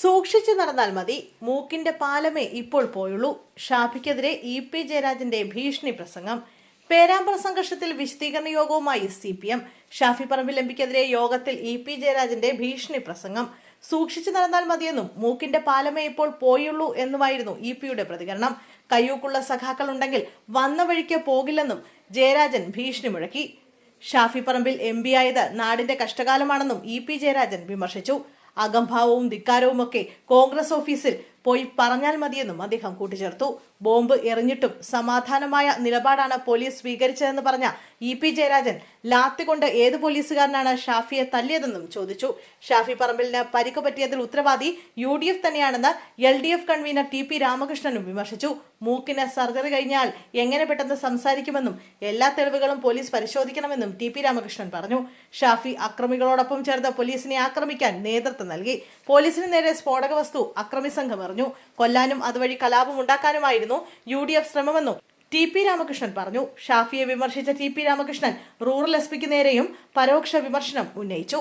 സൂക്ഷിച്ചു നടന്നാൽ മതി. മൂക്കിന്റെ പാലമേ ഇപ്പോൾ പോയുള്ളൂ. ഷാഫിക്കെതിരെ ഇ പി ജയരാജന്റെ ഭീഷണി പ്രസംഗം. പേരാമ്പ്ര സംഘർഷത്തിൽ വിശദീകരണ യോഗവുമായി C P M. Shafi Parambil എംപിക്കെതിരെ യോഗത്തിൽ ഇ പി ജയരാജന്റെ ഭീഷണി പ്രസംഗം. സൂക്ഷിച്ചു നടന്നാൽ മതിയെന്നും മൂക്കിന്റെ പാലമേ ഇപ്പോൾ പോയുള്ളൂ എന്നുമായിരുന്നു ഇ പിയുടെ പ്രതികരണം. കയ്യൂക്കുള്ള സഖാക്കൾ ഉണ്ടെങ്കിൽ വന്ന വഴിക്ക് പോകില്ലെന്നും ജയരാജൻ ഭീഷണി മുഴക്കി. ഷാഫി പറമ്പിൽ എം പി ആയത് നാടിന്റെ കഷ്ടകാലമാണെന്നും ഇ പി ജയരാജൻ വിമർശിച്ചു. അകംഭാവവും ധിക്കാരവുമൊക്കെ കോൺഗ്രസ് ഓഫീസിൽ പോയി പറഞ്ഞാൽ മതിയെന്നും അദ്ദേഹം കൂട്ടിച്ചേർത്തു. ബോംബ് എറിഞ്ഞിട്ടും സമാധാനമായ നിലപാടാണ് പോലീസ് സ്വീകരിച്ചതെന്ന് പറഞ്ഞ ഇ പി ജയരാജൻ ലാത്തി കൊണ്ട് ഏത് പോലീസുകാരനാണ് ഷാഫിയെ തല്ലിയതെന്നും ചോദിച്ചു. ഷാഫി പറമ്പിലിന് പരിക്ക് പറ്റിയതിൽ ഉത്തരവാദി യു ഡി എഫ് തന്നെയാണെന്ന് L D F convener T P രാമകൃഷ്ണനും വിമർശിച്ചു. മൂക്കിന് സർജറി കഴിഞ്ഞാൽ എങ്ങനെ പെട്ടെന്ന് സംസാരിക്കുമെന്നും എല്ലാ തെളിവുകളും പോലീസ് പരിശോധിക്കണമെന്നും ടി പി രാമകൃഷ്ണൻ പറഞ്ഞു. ഷാഫി അക്രമികളോടൊപ്പം ചേർന്ന് പോലീസിനെ ആക്രമിക്കാൻ നേതൃത്വം നൽകി. പോലീസിന് നേരെ സ്ഫോടക വസ്തു അക്രമി സംഘം എറിഞ്ഞു കൊല്ലാനും അതുവഴി കലാപം ഉണ്ടാക്കാനുമായിരുന്നു യു ഡി എഫ് ശ്രമമെന്നും ടി പി രാമകൃഷ്ണൻ പറഞ്ഞു. ഷാഫിയെ വിമർശിച്ച T P Ramakrishnan rural S പിക്ക് നേരെയും പരോക്ഷ വിമർശനം ഉന്നയിച്ചു.